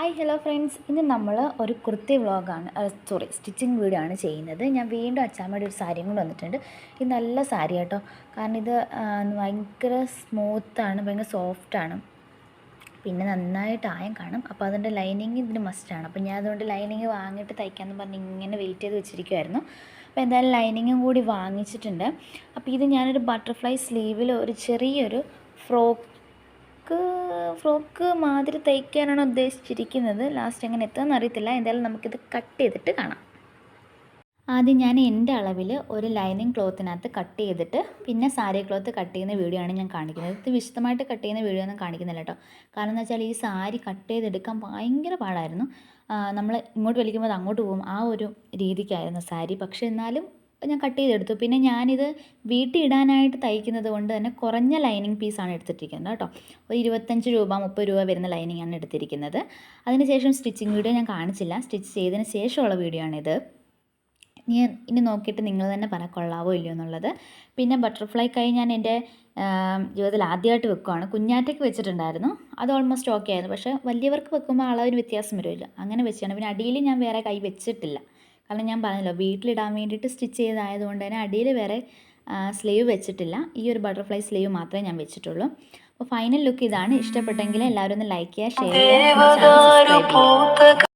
Hi hello friends ഇന്ന് നമ്മൾ ഒരു കുർത്തി വ്ളോഗാണ് സോറി സ്റ്റിച്ചിങ് വീഡിയോ ആണ് ചെയ്യുന്നത്. ഞാൻ വീണ്ടും അച്ചാമ്മയുടെ ഒരു സാരിയും കൊണ്ട് വന്നിട്ടുണ്ട്. ഇത് നല്ല സാരി കേട്ടോ കാരണം ഇത് ഭയങ്കര സ്മൂത്താണ് ഭയങ്കര സോഫ്റ്റാണ് പിന്നെ നന്നായിട്ട് ആയം കാണും. അപ്പോൾ അതിന്റെ ലൈനിങ് ഇതിന് മസ്റ്റാണ് അപ്പോൾ ഞാൻ അതുകൊണ്ട് ലൈനിങ് വാങ്ങിയിട്ട് തയ്ക്കാമെന്ന് പറഞ്ഞ് ഇങ്ങനെ വെയിറ്റ് ചെയ്ത് വെച്ചിരിക്കുമായിരുന്നു അപ്പോൾ എന്തായാലും ലൈനിങ്ങും കൂടി വാങ്ങിച്ചിട്ടുണ്ട്. അപ്പോൾ ഇത് ഞാനൊരു ബട്ടർഫ്ലൈ സ്ലീവിൽ ഒരു ചെറിയൊരു ഫ്രോക്ക് ഫ്രോക്ക് മാതിരി തയ്ക്കാനാണ് ഉദ്ദേശിച്ചിരിക്കുന്നത്. ലാസ്റ്റ് എങ്ങനെ എത്തുമെന്ന് അറിയത്തില്ല. എന്തായാലും നമുക്കിത് കട്ട് ചെയ്തിട്ട് കാണാം. ആദ്യം ഞാൻ എന്റെ അളവിൽ ഒരു ലൈനിങ് ക്ലോത്തിനകത്ത് കട്ട് ചെയ്തിട്ട് പിന്നെ സാരി ക്ലോത്ത് കട്ട് ചെയ്യുന്ന വീഡിയോ ആണ് ഞാൻ കാണിക്കുന്നത്. ഇത് വിശദമായിട്ട് കട്ട് ചെയ്യുന്ന വീഡിയോ ഒന്നും കാണിക്കുന്നില്ല കേട്ടോ. കാരണം എന്ന് വെച്ചാൽ ഈ സാരി കട്ട് ചെയ്തെടുക്കാൻ ഭയങ്കര പാടായിരുന്നു. നമ്മൾ ഇങ്ങോട്ട് വലിക്കുമ്പോൾ അത് അങ്ങോട്ട് പോകും. ആ ഒരു രീതിക്കായിരുന്നു സാരി. പക്ഷേ എന്നാലും ഞാൻ കട്ട് ചെയ്തെടുത്തു. പിന്നെ ഞാനിത് വീട്ടിൽ ഇടാനായിട്ട് തയ്ക്കുന്നത് കൊണ്ട് തന്നെ കുറഞ്ഞ ലൈനിങ് പീസാണ് എടുത്തിട്ടിരിക്കുന്നത് കേട്ടോ. ഒരു ഇരുപത്തഞ്ച് രൂപ മുപ്പത് രൂപ വരുന്ന ലൈനിങ് ആണ് എടുത്തിരിക്കുന്നത്. അതിനുശേഷം സ്റ്റിച്ചിങ് വീഡിയോ ഞാൻ കാണിച്ചില്ല. സ്റ്റിച്ച് ചെയ്തതിന് ശേഷമുള്ള വീഡിയോ ആണിത്. ഇനി ഇനി നോക്കിയിട്ട് നിങ്ങൾ തന്നെ പറ കൊള്ളാവോ ഇല്ലയോ എന്നുള്ളത്. പിന്നെ ബട്ടർഫ്ലൈ കൈ ഞാൻ എന്റെ ജീവിതത്തിൽ ആദ്യമായിട്ട് വെക്കുവാണ്. കുഞ്ഞാറ്റയ്ക്ക് വെച്ചിട്ടുണ്ടായിരുന്നു. അത് ഓൾമോസ്റ്റ് ഓക്കെ ആയിരുന്നു. പക്ഷേ വലിയവർക്ക് വെക്കുമ്പോൾ അളവിന് വ്യത്യാസം വരുമല്ലോ. അങ്ങനെ വെച്ചാണ്. പിന്നെ അടിയിൽ ഞാൻ വേറെ കൈ വെച്ചിട്ടില്ല. കാരണം ഞാൻ പറഞ്ഞല്ലോ വീട്ടിലിടാൻ വേണ്ടിയിട്ട് സ്റ്റിച്ച് ചെയ്തതായതുകൊണ്ട് തന്നെ അടിയിൽ വേറെ സ്ലീവ് വെച്ചിട്ടില്ല. ഈ ഒരു ബട്ടർഫ്ലൈ സ്ലീവ് മാത്രമേ ഞാൻ വെച്ചിട്ടുള്ളൂ. അപ്പോൾ ഫൈനൽ ലുക്ക് ഇതാണ്. ഇഷ്ടപ്പെട്ടെങ്കിൽ എല്ലാവരും ഒന്ന് ലൈക്ക് ചെയ്യുക ഷെയർ ചെയ്യുക ചെയ്യുക.